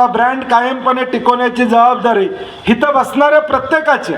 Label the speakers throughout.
Speaker 1: आपला ब्रँड कायमपणे टिकवण्याची जबाबदारी इथं बसणाऱ्या प्रत्येकाची.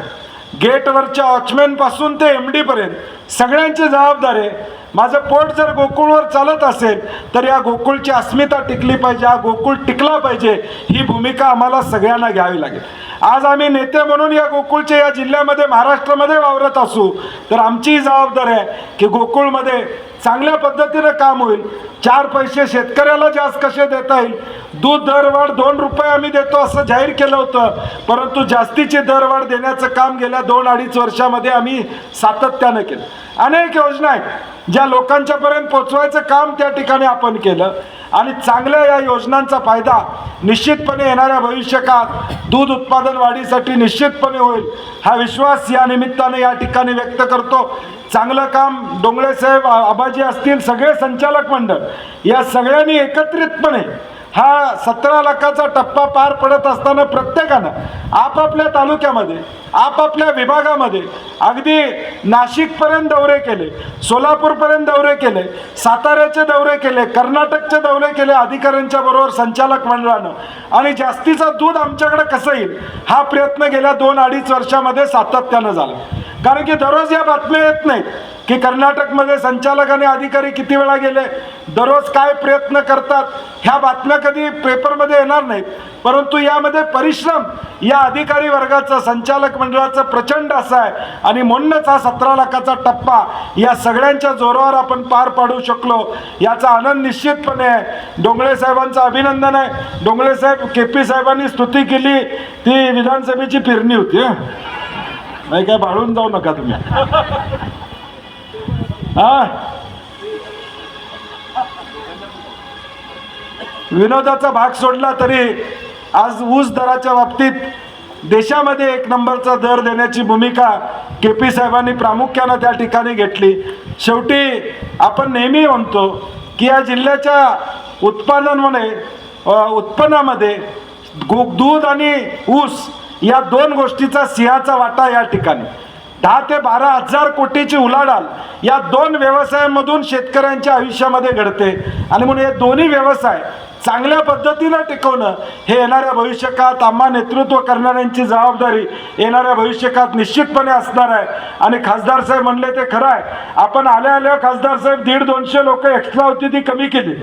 Speaker 1: गेटवरच्या वॉचमॅनपासून ते एम डीपर्यंत सगळ्यांची जबाबदारी. माझं पोट जर गोकुळवर चालत असेल तर या गोकुळची अस्मिता टिकली पाहिजे हा गोकुळ टिकला पाहिजे ही भूमिका आम्हाला सगळ्यांना घ्यावी लागेल. आज आम्ही नेते म्हणून या गोकुळच्या या जिल्ह्यामध्ये महाराष्ट्रामध्ये वावरत असू तर आमची जबाबदारी आहे की गोकुळमध्ये चांगल्या पद्धतीनं काम होईल. चार पैसे शेतकऱ्याला जास्त कसे देता येईल? दूध दरवाढ दोन रुपये आम्ही देतो असं जाहीर केलं होतं. परंतु जास्तीची दरवाढ देण्याचं काम गेल्या दोन अडीच वर्षामध्ये आम्ही सातत्यानं केलं. अनेक योजना आहेत. ज्या लोकांच्यापर्यंत पोचवायचं काम त्या ठिकाणी आपण केलं. आणि चांगल्या या योजनांचा फायदा निश्चितपणे येणाऱ्या भविष्यकाळात दूध उत्पादन वाढीसाठी निश्चितपणे होईल. हा विश्वास या निमित्ताने या ठिकाणी व्यक्त करतो. चांगलं काम डोंगळे साहेब आबाजी असतील सगळे संचालक मंडळ या सगळ्यांनी एकत्रितपणे हा सतरा लाखाचा टप्पा पार पडत असताना प्रत्येकानं आपापल्या तालुक्यामध्ये आपापल्या विभागामध्ये अगदी नाशिकपर्यंत दौरे केले सोलापूरपर्यंत दौरे केले साताऱ्याचे दौरे केले कर्नाटकचे दौरे केले अधिकाऱ्यांच्या बरोबर संचालक मंडळानं. आणि जास्तीचं दूध आमच्याकडे कसं येईल? हा प्रयत्न गेल्या दोन अडीच वर्षामध्ये सातत्यानं झाला. कारण की दररोज या बातम्या येत नाहीत. की कर्नाटकमध्ये संचालक आणि अधिकारी किती वेळा गेले? दररोज काय प्रयत्न करतात? ह्या बातम्या कधी पेपरमध्ये येणार नाहीत. परंतु यामध्ये परिश्रम. या अधिकारी वर्गाचं संचालक मंडळाचं प्रचंड असा आहे. आणि म्हणूनच हा सतरा लाखाचा टप्पा या सगळ्यांच्या जोरावर आपण पार पाडू शकलो. याचा आनंद निश्चितपणे आहे. डोंगळे साहेबांचं अभिनंदन आहे. डोंगळे साहेब के पी साहेबांनी स्तुती केली. ती विधानसभेची फिरणी होती नाही काय भाळून जाऊ नका तुम्ही. हा? विनोदाचा भाग सोडला तरी आज ऊस दराच्या बाबतीत देशामध्ये एक नंबरचा दर देण्याची भूमिका के पी साहेबांनी प्रामुख्यानं त्या ठिकाणी घेतली. शेवटी आपण नेहमी म्हणतो की या जिल्ह्याच्या उत्पादनामध्ये उत्पन्नामध्ये दूध आणि ऊस या दोन गोष्टीचा सिंहाचा वाटा या ठिकाणी. दहा ते बारा हजार कोटीची उलाढाल या दोन व्यवसायांमधून शेतकऱ्यांच्या आयुष्यामध्ये घडते. आणि म्हणून हे दोन्ही व्यवसाय चांगल्या पद्धतीनं टिकवणं हे येणाऱ्या भविष्यकाळात आम्हा नेतृत्व करणाऱ्यांची जबाबदारी येणाऱ्या भविष्यकाळात निश्चितपणे असणार आहे. आणि खासदार साहेब म्हणले ते खरं आहे. आपण आल्या आल्या खासदार साहेब दीड दोनशे लोक एक्स्ट्रा होती ती कमी केली.